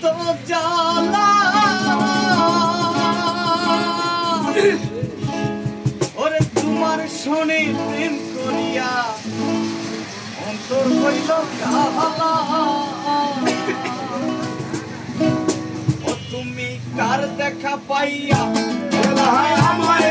এত জ্বালা। ওরে তোমার শোনে প্রেম করিয়া অন্তর হইল কালা ও তুমি কার দেখা পাইয়া? আমার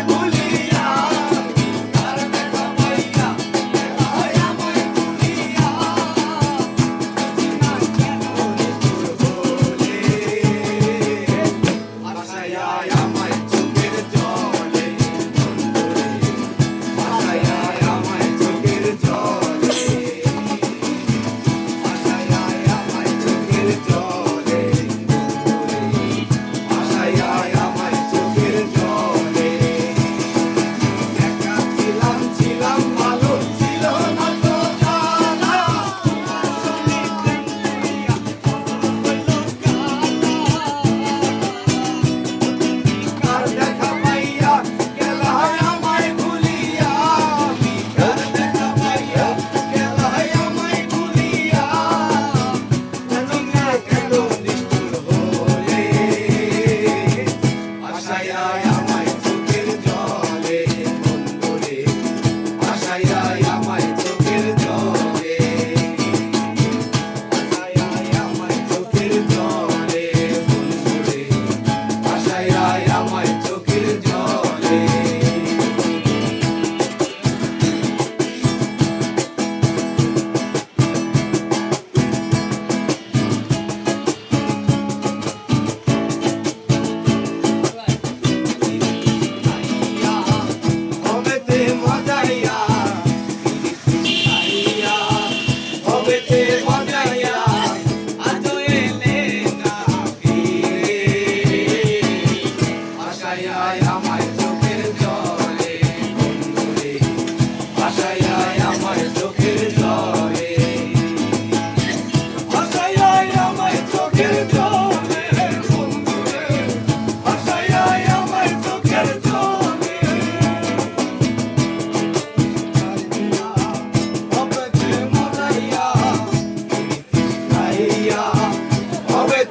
yeah, yeah.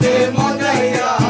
demonaya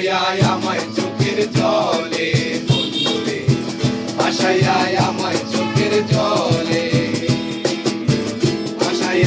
আশায় আমায় চোখের জলে বন্ধুরে আশায় আমায় চোখের জলে। আশায়